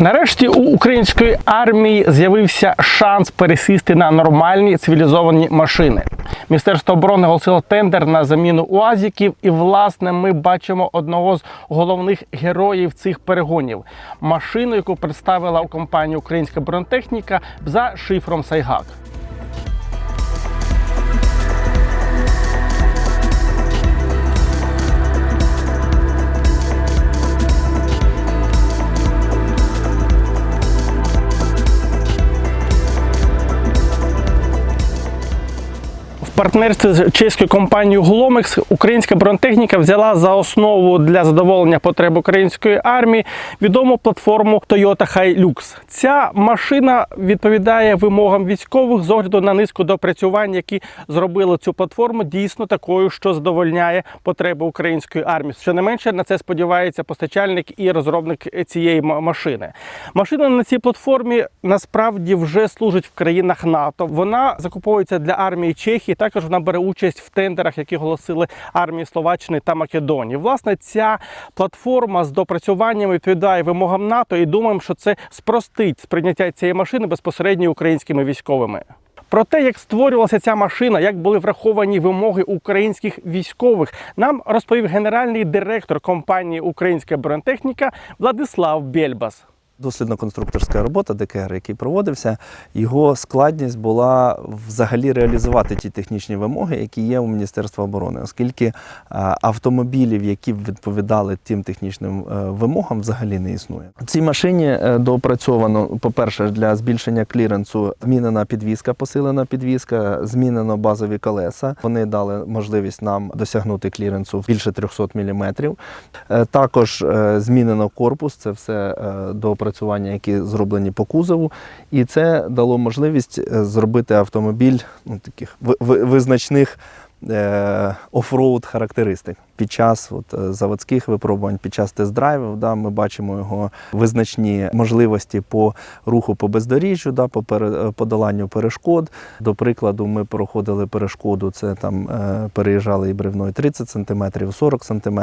Нарешті у української армії з'явився шанс пересісти на нормальні цивілізовані машини. Міністерство оборони оголосило тендер на заміну УАЗіків, і власне ми бачимо одного з головних героїв цих перегонів машину, яку представила у компанії Українська бронетехніка за шифром Сайгак. Партнерстві з чеською компанією Glomex українська бронетехніка взяла за основу для задоволення потреб української армії відому платформу Toyota Hilux. Ця машина відповідає вимогам військових з огляду на низку допрацювань, які зробили цю платформу дійсно такою, що задовольняє потреби української армії. Що не менше на це сподівається постачальник і розробник цієї машини. Машина на цій платформі насправді вже служить в країнах НАТО. Вона закуповується для армії Чехії. Також вона бере участь в тендерах, які оголосили армії Словаччини та Македонії. Власне, ця платформа з допрацюваннями відповідає вимогам НАТО, і думаємо, що це спростить сприйняття цієї машини безпосередньо українськими військовими. Про те, як створювалася ця машина, як були враховані вимоги українських військових, нам розповів генеральний директор компанії Українська бронетехніка Владислав Бєльбас. Дослідно-конструкторська робота ДКР, який проводився, його складність була взагалі реалізувати ті технічні вимоги, які є у Міністерства оборони, оскільки автомобілів, які б відповідали тим технічним е, вимогам, взагалі не існує. Цій машині е, доопрацьовано, по-перше, для збільшення кліренсу змінена підвізка, посилена підвізка, змінено базові колеса. Вони дали можливість нам досягнути кліренсу більше 300 мм. Е, Також е, змінено корпус, це все е, доопрацювання, які зроблені по кузову, і це дало можливість е, зробити автомобіль ну, таких ви- ви- визначних офроуд характеристик. Під час от, е, заводських випробувань, під час тест-драйвів, да, ми бачимо його визначні можливості по руху по бездоріжжю, да, по е, подоланню перешкод. До прикладу, ми проходили перешкоду, це там е, переїжджали і бревною 30 см, 40 см.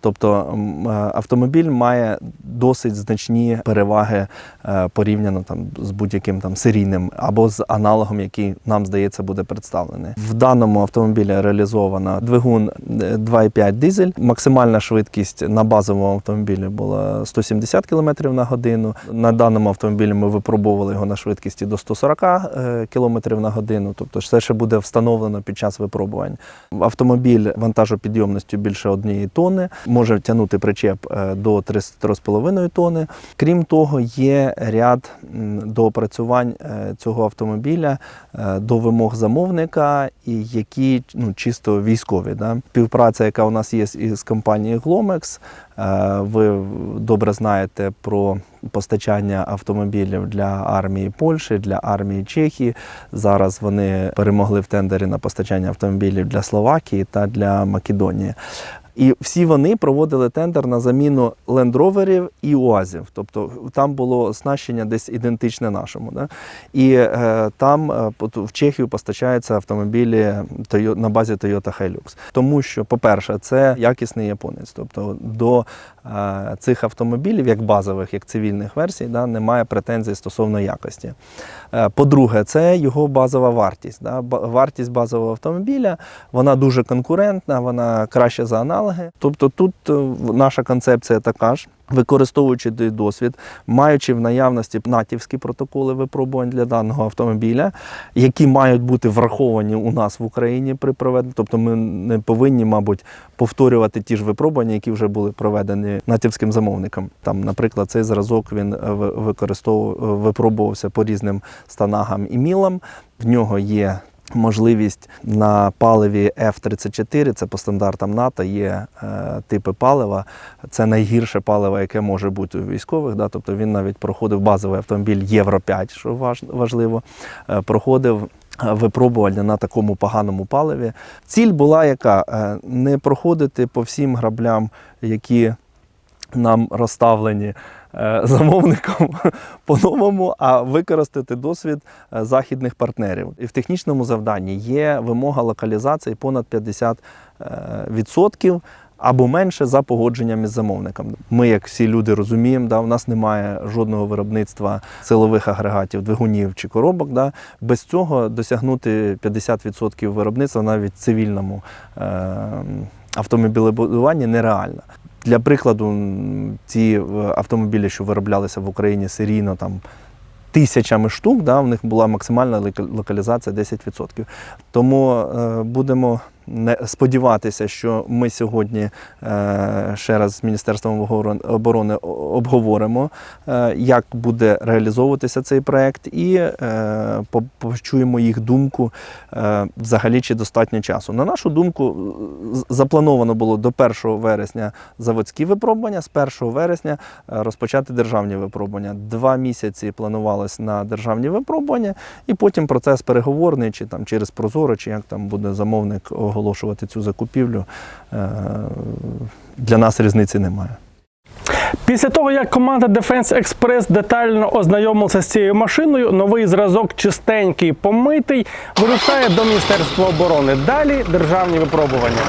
Тобто е, автомобіль має досить значні переваги е, порівняно там з будь-яким там серійним або з аналогом, який нам здається буде представлений. В даному автомобілі реалізовано двигун е, 2,5 дизель. Максимальна швидкість на базовому автомобілі була 170 км на годину. На даному автомобілі ми випробовували його на швидкості до 140 е, км на годину. Тобто це ще буде встановлено під час випробувань. Автомобіль вантажопідйомністю більше однієї тонни, може тягнути причеп е, до 3,5 тонни. Крім того, є ряд доопрацювань е, цього автомобіля е, до вимог замовника, і ну, чисто військові. Да? Співпраця, яка у нас є із компанією Glomex, е, ви добре знаєте про постачання автомобілів для армії Польщі, для армії Чехії. Зараз вони перемогли в тендері на постачання автомобілів для Словакії та для Македонії. І всі вони проводили тендер на заміну лендроверів і УАЗів. Тобто там було оснащення десь ідентичне нашому. Да? І е, там е, в Чехію постачаються автомобілі на базі Toyota Hilux. Тому що, по-перше, це якісний японець. Тобто до цих автомобілів, як базових, як цивільних версій, да, немає претензій стосовно якості. Е, По-друге, це його базова вартість. Да? Вартість базового автомобіля вона дуже конкурентна, вона краща за аналоги. Тобто тут е, наша концепція така ж. Використовуючи той досвід, маючи в наявності натівські протоколи випробувань для даного автомобіля, які мають бути враховані у нас в Україні при проведенні. Тобто ми не повинні, мабуть, повторювати ті ж випробування, які вже були проведені натівським замовником. Там, наприклад, цей зразок він е, використовував, е, випробувався по різним станагам і мілам. В нього є можливість на паливі F-34, це по стандартам НАТО, є е, типи палива. Це найгірше паливо, яке може бути у військових. Да? Тобто він навіть проходив базовий автомобіль Євро 5, що важ- важливо, е, проходив. е, Випробування на такому поганому паливі. Ціль була яка? Е, Не проходити по всім граблям, які нам розставлені замовником по-новому, а використати досвід е, західних партнерів. І в технічному завданні є вимога локалізації понад 50%. е, або менше за погодженням із замовником. Ми, як всі люди, розуміємо, да, у нас немає жодного виробництва силових агрегатів, двигунів чи коробок. Да. Без цього досягнути 50% виробництва навіть в цивільному е- автомобілебудуванні нереально. Для прикладу, ті е, автомобілі, що вироблялися в Україні серійно, там тисячами штук, да, в них була максимальна локалізація 10%. Тому е, будемо сподіватися, що ми сьогодні е, ще раз з Міністерством оборони обговоримо, е, як буде реалізовуватися цей проект, і е, почуємо їх думку взагалі чи достатньо часу. На нашу думку, заплановано було до 1 вересня заводські випробування, з 1 вересня розпочати державні випробування. Два місяці планувалось на державні випробування, і потім процес переговорний, чи там через Прозоро, чи як там буде замовник оголошувати цю закупівлю. е, Для нас різниці немає. Після того, як команда Defense Express детально ознайомилася з цією машиною, новий зразок чистенький, помитий, вирушає до Міністерства оборони. Далі державні випробування.